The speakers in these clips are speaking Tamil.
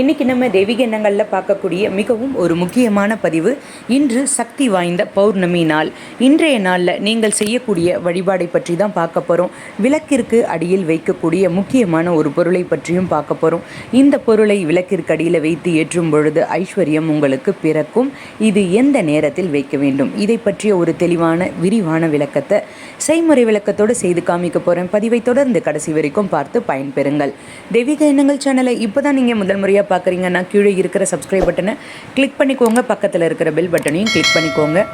இன்றைக்கி நம்ம தெய்வீக எண்ணங்களில் பார்க்கக்கூடிய மிகவும் ஒரு முக்கியமான பதிவு இன்று சக்தி வாய்ந்த பௌர்ணமி நாள். இன்றைய நாளில் நீங்கள் செய்யக்கூடிய வழிபாடை பற்றி தான் பார்க்க போகிறோம் விளக்கிற்கு அடியில் வைக்கக்கூடிய முக்கியமான ஒரு பொருளை பற்றியும் பார்க்க போகிறோம் இந்த பொருளை விளக்கிற்கு அடியில் வைத்து ஏற்றும் பொழுது ஐஸ்வர்யம் உங்களுக்கு பிறக்கும். இது எந்த நேரத்தில் வைக்க வேண்டும்? இதை பற்றிய ஒரு தெளிவான விரிவான விளக்கத்தை செய்முறை விளக்கத்தோடு செய்து காமிக்க போகிறேன் பதிவை தொடர்ந்து கடைசி வரைக்கும் பார்த்து பயன்பெறுங்கள். தெய்வீக எண்ணங்கள் சேனலை இப்போ தான் நீங்கள் முதல் முறையாக பார்க்குறீங்கன்னா கீழே இருக்கிற சப்ஸ்கிரைப் பட்டனை கிளிக் பண்ணிக்கோங்க. பக்கத்தில் இருக்கிற பெல் பட்டனையும் கிளிக் பண்ணிக்கோங்க.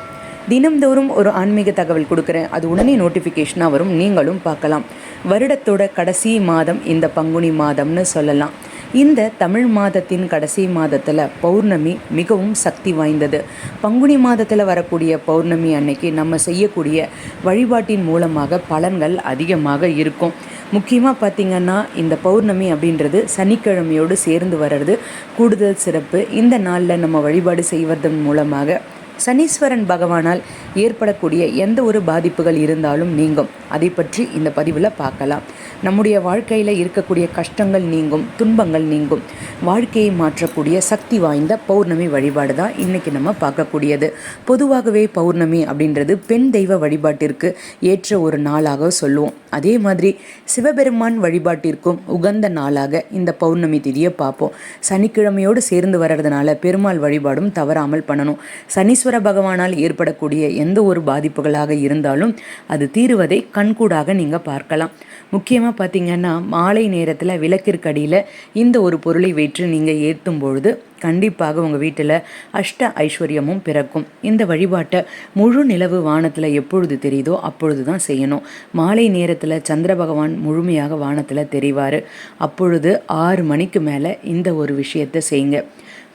தினம்தோறும் ஒரு ஆன்மீக தகவல் கொடுக்குறேன். அது உடனே நோட்டிஃபிகேஷனாக வரும். நீங்களும் பார்க்கலாம். வருடத்தோட கடைசி மாதம் இந்த பங்குனி மாதம்னு சொல்லலாம். இந்த தமிழ் மாதத்தின் கடைசி மாதத்தில் பௌர்ணமி மிகவும் சக்தி வாய்ந்தது. பங்குனி மாதத்தில் வரக்கூடிய பௌர்ணமி அன்னைக்கு நம்ம செய்யக்கூடிய வழிபாட்டின் மூலமாக பலன்கள் அதிகமாக இருக்கும். முக்கியமாக பார்த்திங்கன்னா இந்த பௌர்ணமி அப்படின்றது சனிக்கிழமையோடு சேர்ந்து வர்றது. கூடுதல் சிறப்பு. இந்த நாளில் நம்ம வழிபாடு செய்வதன் மூலமாக சனீஸ்வரன் பகவானால் ஏற்படக்கூடிய எந்த ஒரு பாதிப்புகள் இருந்தாலும் நீங்கும். அதை பற்றி இந்த பதிவில் பார்க்கலாம். நம்முடைய வாழ்க்கையில் இருக்கக்கூடிய கஷ்டங்கள் நீங்கும் துன்பங்கள் நீங்கும். வாழ்க்கையை மாற்றக்கூடிய சக்தி வாய்ந்த பௌர்ணமி வழிபாடு தான் இன்றைக்கி நம்ம பார்க்கக்கூடியது. பொதுவாகவே பௌர்ணமி அப்படின்றது பெண் தெய்வ வழிபாட்டிற்கு ஏற்ற ஒரு நாளாக சொல்லுவோம். அதே மாதிரி சிவபெருமான் வழிபாட்டிற்கும் உகந்த நாளாக இந்த பௌர்ணமி திதியை பார்ப்போம். சனிக்கிழமையோடு சேர்ந்து வர்றதுனால பெருமாள் வழிபாடும் தவறாமல் பண்ணணும். ஈஸ்வர பகவானால் ஏற்படக்கூடிய எந்த ஒரு பாதிப்புகளாக இருந்தாலும் அது தீருவதை கண்கூடாக நீங்கள் பார்க்கலாம். முக்கியமாக பார்த்தீங்கன்னா மாலை நேரத்தில் விளக்கிற்கடியில் இந்த ஒரு பொருளை வைத்து நீங்கள் ஏற்றும் பொழுது கண்டிப்பாக உங்கள் வீட்டில் அஷ்ட ஐஸ்வர்யமும் பிறக்கும். இந்த வழிபாட்டை முழு நிலவு வானத்தில் எப்பொழுது தெரியுதோ அப்பொழுது தான் செய்யணும். மாலை நேரத்தில் சந்திர பகவான் முழுமையாக வானத்தில் தெரிவார். அப்பொழுது ஆறு மணிக்கு மேலே இந்த ஒரு விஷயத்தை செய்யுங்க.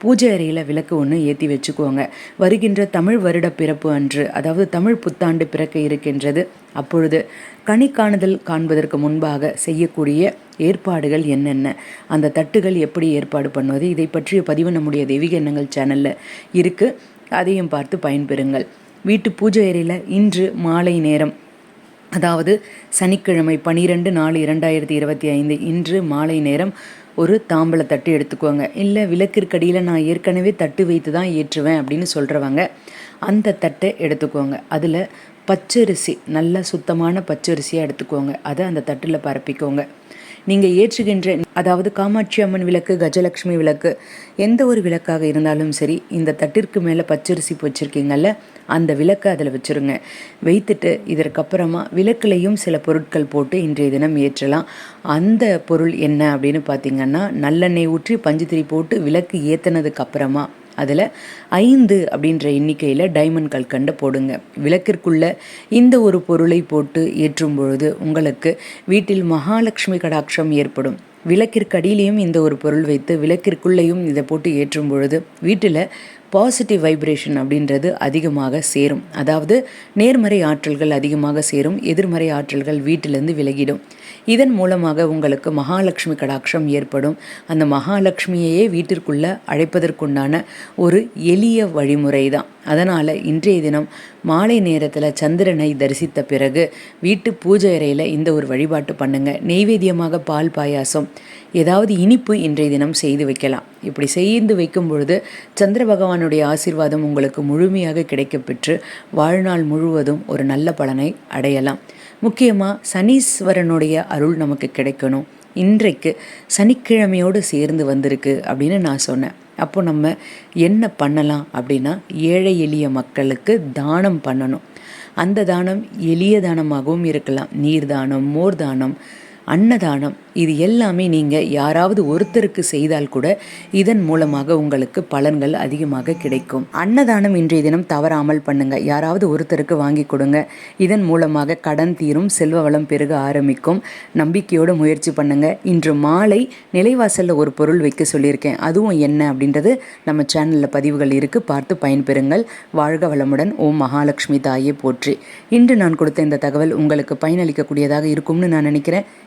பூஜை அறையில் விளக்கு ஒன்று ஏற்றி வச்சுக்கோங்க. வருகின்ற தமிழ் வருட பிறப்பு அன்று அதாவது தமிழ் புத்தாண்டு பிறக்க இருக்கின்றது. அப்பொழுது கனி காணுதல் காண்பதற்கு முன்பாக செய்யக்கூடிய ஏற்பாடுகள் என்னென்ன? அந்த தட்டுகள் எப்படி ஏற்பாடு பண்ணுவது? இதை பற்றிய பதிவு நம்முடைய தெய்வீக எண்ணங்கள் சேனலில் இருக்குது அதையும் பார்த்து பயன்பெறுங்கள். வீட்டு பூஜை அறையில் இன்று மாலை நேரம் அதாவது சனிக்கிழமை பனிரெண்டு நாலு இரண்டாயிரத்தி இருபத்தி ஐந்து இன்று மாலை நேரம் ஒரு தாம்பளை தட்டு எடுத்துக்கோங்க. இல்லை விளக்கிற்கடியில் நான் ஏற்கனவே தட்டு வைத்து தான் ஏற்றுவேன் அப்படின்னு சொல்கிறவங்க அந்த தட்டை எடுத்துக்கோங்க. அதில் பச்சரிசி நல்ல சுத்தமான பச்சரிசியாக எடுத்துக்கோங்க. அதை அந்த தட்டில் பரப்பிக்கோங்க. நீங்கள் ஏற்றுகின்ற அதாவது காமாட்சி அம்மன் விளக்கு கஜலட்சுமி விளக்கு எந்த ஒரு விளக்காக இருந்தாலும் சரி இந்த தட்டிற்கு மேலே பச்சரிசி வச்சுருக்கீங்கல்ல அந்த விளக்கை அதில் வச்சுருங்க. வைத்துட்டு இதற்கப்புறமா விளக்குலையும் சில பொருட்கள் போட்டு இன்றைய தினம் ஏற்றலாம். அந்த பொருள் என்ன அப்படின்னு பார்த்தீங்கன்னா நல்லெண்ணெய் ஊற்றி பஞ்சுத்திரி போட்டு விளக்கு ஏற்றினதுக்கு அப்புறமா அதில் ஐந்து அப்படின்ற எண்ணிக்கையில் டைமண்ட் கல்கண்டை போடுங்க. விளக்கிற்குள்ள இந்த ஒரு பொருளை போட்டு ஏற்றும் பொழுது உங்களுக்கு வீட்டில் மகாலட்சுமி கடாட்சம் ஏற்படும். விளக்கிற்கு அடியிலையும் இந்த ஒரு பொருள் வைத்து விளக்கிற்குள்ளேயும் இதை போட்டு ஏற்றும் பொழுது வீட்டில் பாசிட்டிவ் வைப்ரேஷன் அப்படின்றது அதிகமாக சேரும். அதாவது நேர்மறை ஆற்றல்கள் அதிகமாக சேரும் எதிர்மறை ஆற்றல்கள் வீட்டிலேருந்து விலகிடும். இதன் மூலமாக உங்களுக்கு மகாலட்சுமி கடாட்சம் ஏற்படும். அந்த மகாலட்சுமியையே வீட்டிற்குள்ளே அழைப்பதற்குண்டான ஒரு எளிய வழிமுறை தான் அதனால் இன்றைய தினம் மாலை நேரத்தில் சந்திரனை தரிசித்த பிறகு வீட்டு பூஜை அறையில் இந்த ஒரு வழிபாட்டு பண்ணுங்கள் நெய்வேத்தியமாக பால் பாயாசம் ஏதாவது இனிப்பு இன்றைய தினம் செய்து வைக்கலாம். இப்படி செய்து வைக்கும் பொழுது சந்திர பகவானுடைய ஆசீர்வாதம் உங்களுக்கு முழுமையாக கிடைக்கப்பெற்று வாழ்நாள் முழுவதும் ஒரு நல்ல பலனை அடையலாம். முக்கியமாக சனீஸ்வரனுடைய அருள் நமக்கு கிடைக்கணும். இன்றைக்கு சனிக்கிழமையோடு சேர்ந்து வந்திருக்கு அப்படின்னு நான் சொன்னேன். அப்போ நம்ம என்ன பண்ணலாம் அப்படின்னா ஏழை எளிய மக்களுக்கு தானம் பண்ணணும். அந்த தானம் எளிய தானமாகவும் இருக்கலாம். நீர் தானம் மோர் தானம் அன்னதானம். இது எல்லாமே நீங்கள் யாராவது ஒருத்தருக்கு செய்தால் கூட இதன் மூலமாக உங்களுக்கு பலன்கள் அதிகமாக கிடைக்கும். அன்னதானம் இன்றைய தினம் தவறாமல் பண்ணுங்க. யாராவது ஒருத்தருக்கு வாங்கி கொடுங்க. இதன் மூலமாக கடன் தீரும் செல்வ வளம் பெருக ஆரம்பிக்கும். நம்பிக்கையோடு முயற்சி பண்ணுங்க. இன்று மாலை நிலைவாசலில் ஒரு பொருள் வைக்க சொல்லியிருக்கேன். அதுவும் என்ன அப்படின்றது நம்ம சேனலில் பதிவுகள் இருக்குது பார்த்து பயன்பெறுங்கள். வாழ்க வளமுடன். ஓம் மகாலட்சுமி தாயே போற்றி. இன்று நான் கொடுத்த இந்த தகவல் உங்களுக்கு பயனளிக்கக்கூடியதாக இருக்கும்னு நான் நினைக்கிறேன்.